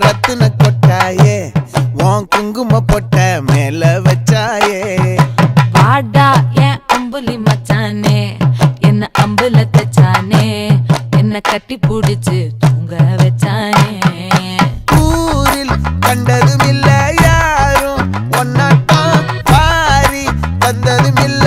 ரத்தின கொட்டாயே உன் குங்கும பொட்ட மேல வச்சாயே. வாடா என் அம்புலி மச்சானே என்ன அம்புல தச்சானே என்ன கட்டி பிடிச்சு தூங்க வச்சானே. ஊரில் கண்டதும் இல்ல யாரும் ஒன்னாட்டம் பாரி தந்ததும் இல்ல